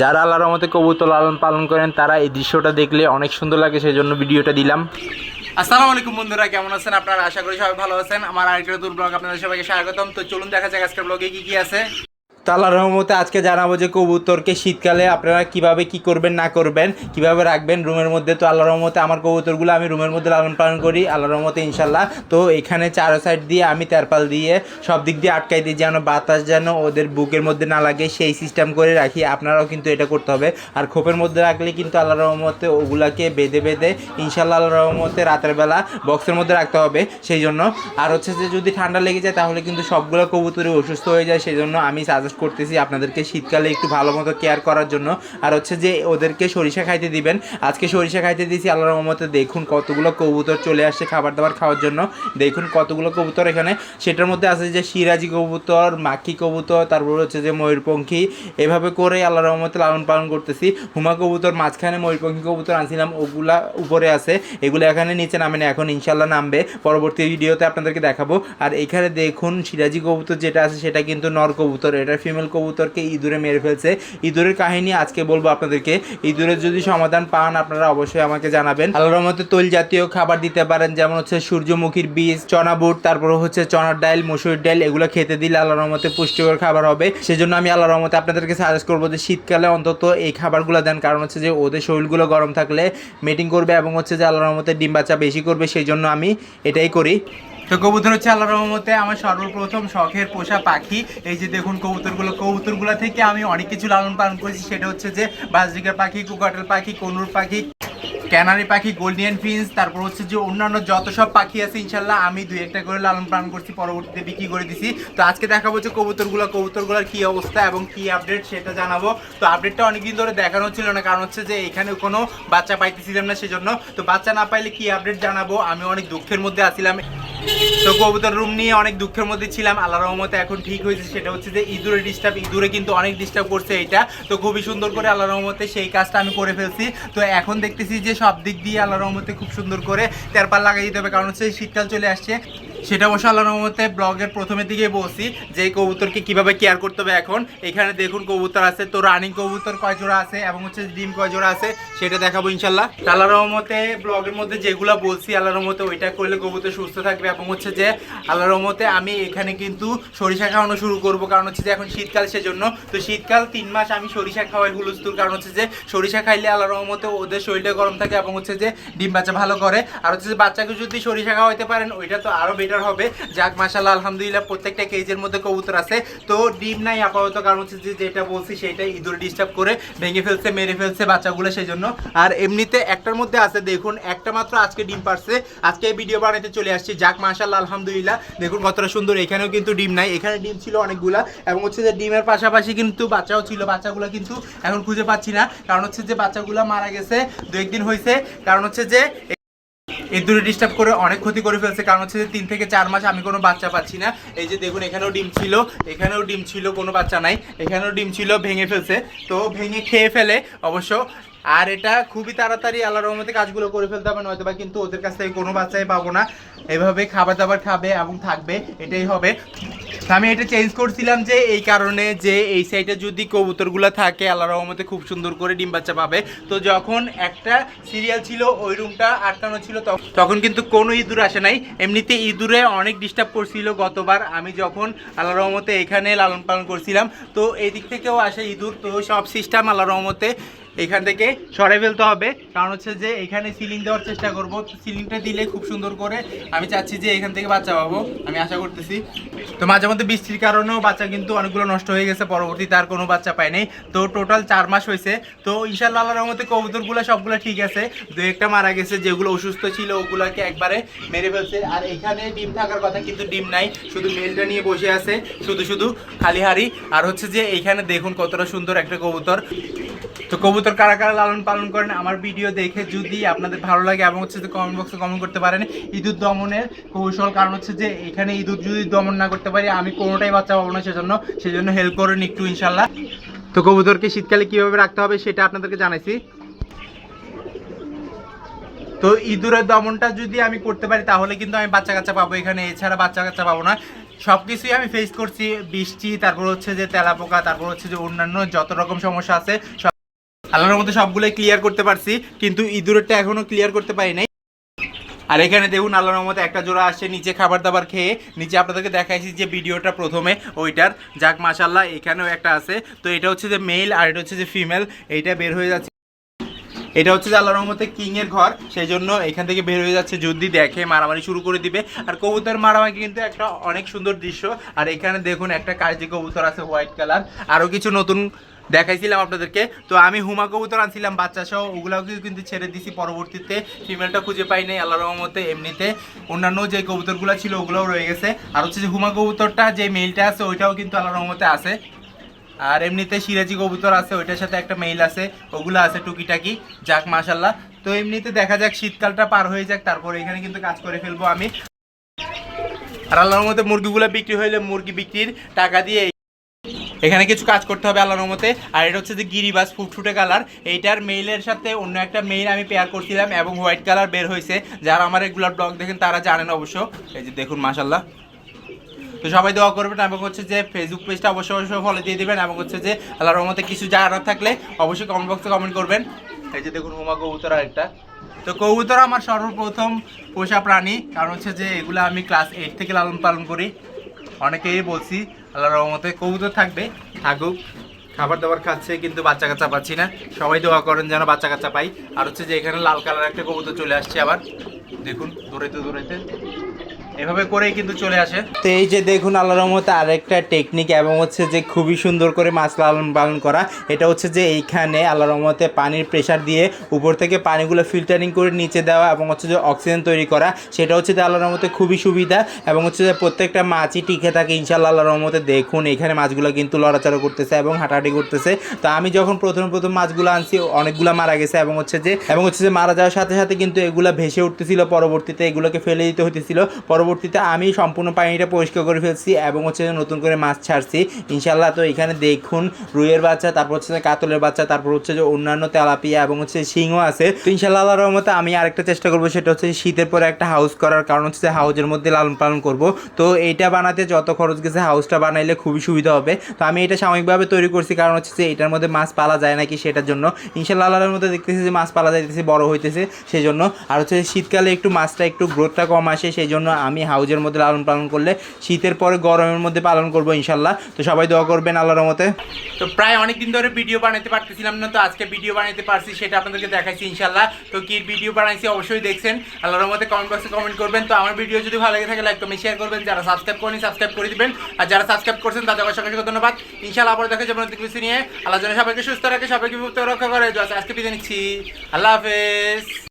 যারা আল্লাহর রহমতে কবুতর লালন পালন করেন, তারা এই দৃশ্যটা দেখলে অনেক সুন্দর লাগে সেই জন্য ভিডিওটা দিলাম। আসসালামু আলাইকুম বন্ধুরা, কেমন আছেন? আপনারা আশা করি সবাই ভালো আছেন। আমার আরেকটা নতুন ব্লগ আপনাদের সবাইকে স্বাগতম। তো চলুন দেখা যাক আজকের ব্লগে কি কি আছে। তো আল্লাহর রহমতে আজকে জানাব যে কবুতরকে শীতকালে আপনারা কীভাবে কি করবেন, না করবেন, কীভাবে রাখবেন, রুমের মধ্যে। তো আল্লাহর রহমতে আমার কবুতরগুলো আমি রুমের মধ্যে লালন পালন করি, আল্লাহর রহমতে ইনশাল্লাহ তো এখানে চারো সাইড দিয়ে আমি তেরপাল দিয়ে সব দিক দিয়ে আটকাই দিই, যেন বাতাস যেন ওদের বুকের মধ্যে না লাগে। সেই সিস্টেম করে রাখি, আপনারাও কিন্তু এটা করতে হবে। আর খোপের মধ্যে রাখলে কিন্তু আল্লাহর রহমতে ওগুলাকে বেঁধে বেঁধে ইনশাল্লাহ আল্লাহর রহমতে রাতের বেলা বক্সের মধ্যে রাখতে হবে। সেই জন্য আর হচ্ছে যে যদি ঠান্ডা লেগে যায়, তাহলে কিন্তু সবগুলো কবুতরই অসুস্থ হয়ে যায়। সেই জন্য আমি সাজেস্ট করতেছি আপনাদেরকে শীতকালে একটু ভালো মতো কেয়ার করার জন্য। আর হচ্ছে যে ওদেরকে সরিষা খাইতে দিবেন। আজকে সরিষা খাইতে দিয়েছি আল্লাহর রহমতে। দেখুন কতগুলো কবুতর চলে আসছে খাবার দাবার খাওয়ার জন্য। দেখুন কতগুলো কবুতর এখানে। সেটার মধ্যে আছে যে সিরাজি কবুতর, মাকি কবুতর, তারপর হচ্ছে যে ময়ূরপঙ্খী। এভাবে করে আল্লাহর রহমতে লালন পালন করতেছি। হুমা কবুতর, মাঝখানে ময়ূরপঙ্খী কবুতর আনছিলাম। ওগুলা উপরে আছে। এগুলো এখানে নিচে নামে না এখন ইনশাল্লাহ নামবে। পরবর্তী ভিডিওতে আপনাদেরকে দেখাবো। আর এখানে দেখুন সিরাজি কবুতর যেটা আছে সেটা কিন্তু নর কবুতর। এটা ফিমেল কবুতরকে ইঁদুরে মেরে ফেলছে। ইঁদুরের কাহিনী আজকে বলব আপনাদেরকে। ইঁদুরের যদি সমাধান পান, আপনারা অবশ্যই আমাকে জানাবেন। আল্লাহর রহমতে তৈল জাতীয় খাবার দিতে পারেন, যেমন হচ্ছে সূর্যমুখীর বীজ, চনা বুট, তারপর হচ্ছে চনার ডাল মসুর ডাল এগুলো খেতে দিলে আল্লাহর রহমতে পুষ্টিকর খাবার হবে। সেজন্য আমি আল্লাহর রহমতে আপনাদেরকে সাজেস্ট করব যে শীতকালে অন্তত এই খাবারগুলো দেন, কারণ হচ্ছে যে ওদের শরীরগুলো গরম থাকলে মিটিং করবে এবং হচ্ছে যে আল্লাহর রহমতে ডিম বাচ্চা বেশি করবে সেই জন্য আমি এটাই করি। তো কবুতর হচ্ছে আল্লাহ রহমতে আমার সর্বপ্রথম শখের পোষা পাখি। এই যে দেখুন কবুতরগুলো কবুতরগুলো থেকে আমি অনেক কিছু লালন পালন করেছি। সেটা হচ্ছে যে বাজরিকার পাখি, কুকাটেল পাখি, কনুর পাখি, ক্যানারি পাখি, গোল্ডিয়ান ফিন্স তারপর হচ্ছে যে অন্যান্য যত সব পাখি আছে ইনশাল্লাহ আমি দুই একটা করে লালন পালন করছি, পরবর্তীতে বিক্রি করে দিছি। তো আজকে দেখাবো যে কবুতরগুলো, কবুতরগুলোর কী অবস্থা এবং কি আপডেট সেটা জানাব। তো আপডেটটা অনেকদিন ধরে দেখানো ছিল না, কারণ হচ্ছে যে এখানে কোনো বাচ্চা পাইতেছিলাম না সেজন্য। তো বাচ্চা না পাইলে কি আপডেট জানাব? আমি অনেক দুঃখের মধ্যে আছিলাম। তো কবুতর রুম নিয়ে অনেক দুঃখের মধ্যে ছিলাম আল্লাহ রহমতে এখন ঠিক হয়েছে, সেটা হচ্ছে যে ইঁদুরে ডিস্টার্ব ইঁদুরে কিন্তু অনেক ডিস্টার্ব করছে এটা। তো খুবই সুন্দর করে আল্লাহ রহমতে সেই কাজটা আমি করে ফেলছি। তো এখন দেখতেছি যে সব দিক দিয়ে আল্লাহ রহমতে খুব সুন্দর করে তেরপাল লাগাই দিতে হবে, কারণ হচ্ছে শীতকাল চলে আসছে। সেটা অবশ্য আল্লাহ রহমতে ব্লগের প্রথমের দিকে বলছি যে কবুতরকে কীভাবে কেয়ার করতে হবে এখন। এখানে দেখুন কবুতর আছে, তো রানিং কবুতর কয় জোড়া আছে এবং হচ্ছে ডিম কয় জোড়া আছে, সেটা দেখাবো ইনশাল্লাহ আল্লাহ রহমতে ব্লগের মধ্যে যেগুলো বলছি আল্লাহ রহমতে ওইটা করলে কবুতর সুস্থ থাকবে এবং হচ্ছে যে আল্লাহ রহমতে আমি এখানে কিন্তু সরিষা খাওয়ানো শুরু করব, কারণ হচ্ছে যে এখন শীতকাল সেজন্য। তো শীতকাল তিন মাস আমি সরিষা খাওয়াই হুলুস্তুর কারণ হচ্ছে যে সরিষা খাইলে আল্লাহ রহমতে ওদের শরীরটা গরম থাকে এবং হচ্ছে যে ডিম বাচ্চা ভালো করে। আর হচ্ছে যে বাচ্চাকে যদি সরিষা খাওয়াইতে পারেন, ওইটা তো আরও বেটার হবে। যাক মাসাল্লাহ আলহামদুলিল্লাহ, প্রত্যেকটা কেজের মধ্যে কবুতর আছে। তো ডিম নাই, আপাতত কারণ হচ্ছে যে, যেটা বলছি সেটা ইঁদুর ডিস্টার্ব করে ভেঙে ফেলছে, মেরে ফেলছে বাচ্চাগুলো সেই জন্য আর এমনিতে একটার মধ্যে আছে, দেখুন, একটা মাত্র আজকে ডিম পারছে। আজকে এই ভিডিও বানাতে চলে আসছি। যাক মাসাল্লাহ আলহামদুলিল্লাহ, দেখুন কতটা সুন্দর। এখানেও কিন্তু ডিম নাই। এখানে ডিম ছিল অনেকগুলা, এবং হচ্ছে যে, ডিমের পাশাপাশি কিন্তু বাচ্চাও ছিল। বাচ্চাগুলো কিন্তু এখন খুঁজে পাচ্ছি না। কারণ হচ্ছে যে, বাচ্চাগুলো মারা গেছে দু একদিন হয়েছে কারণ হচ্ছে যে এই দূরে ডিস্টার্ব করে অনেক ক্ষতি করে ফেলছে। কারণ হচ্ছে যে তিন থেকে চার মাস আমি কোনো বাচ্চা পাচ্ছি না। এই যে দেখুন, এখানেও ডিম ছিল, এখানেও ডিম ছিল, কোনো বাচ্চা নাই। এখানেও ডিম ছিল, ভেঙে ফেলছে। তো ভেঙে খেয়ে ফেলে অবশ্য। আর এটা খুবই তাড়াতাড়ি আল্লাহ রহমতে কাজগুলো করে ফেলতে হবে, নয়তো বা কিন্তু ওদের কাছ থেকে কোনো বাচ্চাই পাবো না। এভাবে খাবার দাবার খাবে এবং থাকবে, এটাই হবে। আমি এটা চেঞ্জ করছিলাম যে এই কারণে যে এই সাইডে যদি কবুতরগুলো থাকে আল্লাহ রহমতে খুব সুন্দর করে ডিম বাচ্চা পাবে। তো যখন একটা সিরিয়াল ছিল, ওই রুমটা আটকানো ছিল, তখ- তখন কিন্তু কোনো ইঁদুর আসে নাই। এমনিতে ইঁদুরে অনেক ডিস্টার্ব করছিল গতবার। আমি যখন আল্লাহ রহমতে এখানে লালন পালন করছিলাম, তো এই দিক থেকেও আসে ইঁদুর। তো সব সিস্টেম আল্লাহ রহমতে এখান থেকে সরে ফেলতে হবে। কারণ হচ্ছে যে এখানে সিলিং দেওয়ার চেষ্টা করব। সিলিংটা দিলে খুব সুন্দর করে আমি চাচ্ছি যে এখান থেকে বাচ্চা পাবো, আমি আশা করতেছি। তো মাঝে মধ্যে বৃষ্টির কারণেও বাচ্চা কিন্তু অনেকগুলো নষ্ট হয়ে গেছে পরবর্তীতে আর কোনো বাচ্চা পায়নি তো টোটাল চার মাস হয়েছে। তো ইনশাল্লাহ আল্লাহর রহমতে কবুতরগুলো সবগুলো ঠিক আছে। দু একটা মারা গেছে, যেগুলো অসুস্থ ছিল ওগুলোকে একবারে মেরে ফেলছে। আর এখানে ডিম থাকার কথা কিন্তু ডিম নাই, শুধু মেলটা নিয়ে বসে আছে, শুধু শুধু খালি হাড়ি। আর হচ্ছে যে এখানে দেখুন কতটা সুন্দর একটা কবুতর। তো কবুতর কারা কারা লালন পালন করেন আমার ভিডিও দেখে যদি আপনাদের ভালো লাগে এবং হচ্ছে যে কমেন্ট বক্সে কমেন্ট করতে পারেন, ইঁদুর দমনের কৌশল কারণ হচ্ছে যে এখানে ইঁদুর যদি দমন না করতে পারি, আমি কোনোটাই বাচ্চা পাবো না, সেজন্য সেজন্য হেল্প করেন একটু ইনশাল্লাহ। তো কবুতরকে শীতকালে কীভাবে রাখতে হবে সেটা আপনাদেরকে জানাইছি। তো ইঁদুরের দমনটা যদি আমি করতে পারি, তাহলে কিন্তু আমি বাচ্চা কাচ্চা পাবো এখানে, এছাড়া বাচ্চা কাচ্চা পাবো না। সব কিছুই আমি ফেস করছি, বৃষ্টি, তারপর হচ্ছে যে তেলাপোকা, তারপর হচ্ছে যে অন্যান্য যত রকম সমস্যা আছে আল্লাহর মধ্যে সবগুলোই ক্লিয়ার করতে পারছি, কিন্তু ইঁদুরেরটা এখনও ক্লিয়ার করতে পারি নাই। আর এখানে দেখুন আল্লাহর রহমতে একটা জোড়া আসছে, নিচে খাবার দাবার খেয়ে, নিচে আপনাদেরকে দেখাইছি যে ভিডিওটা প্রথমে, ওইটার। যাক মাশাল্লাহ এখানেও একটা আছে। তো এটা হচ্ছে যে মেল আর এটা হচ্ছে যে ফিমেল এইটা বের হয়ে যাচ্ছে। এটা হচ্ছে যে আল্লাহর রহমতে কিং এর ঘর সেই জন্য এখান থেকে বের হয়ে যাচ্ছে, যদি দেখে মারামারি শুরু করে দিবে। আর কবুতর মারামারি কিন্তু একটা অনেক সুন্দর দৃশ্য। আর এখানে দেখুন একটা কাজী কবুতর আছে হোয়াইট কালার আরও কিছু নতুন দেখাইছিলাম আপনাদেরকে। তো আমি হুমা কবুতর আনছিলাম, বাচ্চা সহ ওগুলোকে কিন্তু ছেড়ে দিছি পরবর্তীতে। ফিমেলটা খুঁজে পাই নাই আল্লাহর রহমতে, এমনিতে। অন্যান্য যে কবুতরগুলো ছিল, ওগুলোও রয়ে গেছে। আর হচ্ছে যে হুমা কবুতরটা, যে মেলটা আছে, ওইটাও কিন্তু আল্লাহর রহমতে আছে। আর এমনিতে সিরাজি কবুতর আছে, ওইটার সাথে একটা মেইল আছে, ওগুলো আছে টুকিটাকি। যাক মাশাল্লাহ তো এমনিতে দেখা যাক, শীতকালটা পার হয়ে যাক, তারপর এখানে কিন্তু কাজ করে ফেলব আমি। আর আল্লাহর মতে মুরগিগুলো বিক্রি হইলে মুরগি বিক্রির টাকা দিয়ে এখানে কিছু কাজ করতে হবে আল্লাহর মতে আর এটা হচ্ছে যে গিরিবাস ফুটফুটে কালার। এইটার মেইলের সাথে অন্য একটা মেইল আমি পেয়ার করছিলাম এবং হোয়াইট কালার বের হয়েছে। যারা আমার রেগুলার ব্লগ দেখেন তারা জানেন অবশ্য। এই যে দেখুন মাশাল্লাহ তো সবাই দোয়া করবেন এবং হচ্ছে যে ফেসবুক পেজটা অবশ্যই অবশ্যই ফলো দিয়ে দিবেন এবং হচ্ছে যে আল্লাহর রহমতে কিছু জানার থাকলে অবশ্যই কমেন্ট বক্সে কমেন্ট করবেন। এই যে দেখুন, হুমা কবুতর আরেকটা। তো কবুতর আমার সর্বপ্রথম পোষা প্রাণী। কারণ হচ্ছে যে এগুলো আমি ক্লাস এইট থেকে লালন পালন করি। অনেকেই বলছি আল্লাহর রহমতে কবুতর থাকবে, থাকুক। খাবার দাবার খাচ্ছে, কিন্তু বাচ্চা কাচ্চা পাচ্ছি না। সবাই দোয়া করেন যেন বাচ্চা কাচ্চা পাই। আর হচ্ছে যে এখানে লাল কালার একটা কবুতর চলে আসছে আবার। দেখুন, দৌড়াইতে দৌড়াইতে। এভাবে করেই কিন্তু চলে আসে। তো এই যে দেখুন আল্লাহ রহমতে আরেকটা টেকনিক এবং হচ্ছে যে খুবই সুন্দর করে মাছ লালন পালন করা, এটা হচ্ছে যে এইখানে আল্লাহ রহমতে পানির প্রেশার দিয়ে উপর থেকে পানিগুলো ফিল্টারিং করে নিচে দেওয়া এবং হচ্ছে যে অক্সিজেন তৈরি করা, সেটা হচ্ছে যে আল্লাহ রহমতে খুবই সুবিধা এবং হচ্ছে যে প্রত্যেকটা মাছই টিকে থাকে ইনশাল্লাহ আল্লাহ রহমতে দেখুন এখানে মাছগুলো কিন্তু লড়াচড়া করতেছে এবং হাঁটাহাঁটি করতেছে। তো আমি যখন প্রথম প্রথম মাছগুলো আনছি, অনেকগুলো মারা গেছে এবং হচ্ছে যে, এবং হচ্ছে যে মারা যাওয়ার সাথে সাথে কিন্তু এগুলা ভেসে উঠতেছিল, পরবর্তীতে এগুলোকে ফেলে দিতে হতেছিল পরবর্তীতে আমি সম্পূর্ণ পানিটা পরিষ্কার করে ফেলছি এবং হচ্ছে নতুন করে মাছ ছাড়ছি। ইনশাল্লাহ তো এখানে দেখুন, রুইয়ের বাচ্চা, তারপর হচ্ছে কাতলের বাচ্চা, তারপর হচ্ছে যে অন্যান্য তেলাপিয়া এবং হচ্ছে সিংও আছে। তো ইনশাল্লাহ আল্লাহর রহমতে আমি আরেকটা চেষ্টা করব, সেটা হচ্ছে শীতের পরে একটা হাউস করার কারণ হচ্ছে যে হাউজের মধ্যে লালন পালন করব। তো এইটা বানাতে যত খরচ গেছে হাউসটা বানাইলে খুবই সুবিধা হবে। তো আমি এটা সাময়িকভাবে তৈরি করছি, কারণ হচ্ছে যে এটার মধ্যে মাছ পালা যায় নাকি সেটার জন্য। ইনশাল্লাহ আল্লাহর মধ্যে দেখতেছি যে মাছ পালা যাইতেছে, বড় হইতেছে সেই জন্য আর হচ্ছে শীতকালে একটু মাছটা একটু গ্রোথটা কম আসে সেই জন্য আমি হাউজের মধ্যে লালন পালন করলে শীতের পরে গরমের মধ্যে পালন করব ইনশাল্লাহ। তো সবাই দোয়া করবেন আল্লাহর মতে তো প্রায় অনেক দিন ধরে ভিডিও বানাতে পারতেছিলাম না, তো আজকে ভিডিও বানাতে পারছি সেটা আপনাদেরকে দেখাইছি ইনশাল্লাহ। তো কি ভিডিও বানাইছি অবশ্যই দেখছেন, আল্লাহর মধ্যে কমেন্ট বক্সে কমেন্ট করবেন। তো আমার ভিডিও যদি ভালো লাগে থাকে লাইক কমেন্ট শেয়ার করবেন। যারা সাবস্ক্রাইব করেনি সাবস্ক্রাইব করে দিবেন। আর যারা সাবস্ক্রাইব করছেন, তাদের অসংখ্য অসংখ্য ধন্যবাদ। ইনশাল্লাহ আবার দেখা যাবে কিছু নিয়ে। আল্লাহ যেন সবাইকে সুস্থ রাখে, সবাইকে বিপদ রক্ষা করে। আজকে বিদায় নিচ্ছি। আল্লাহ হাফেজ।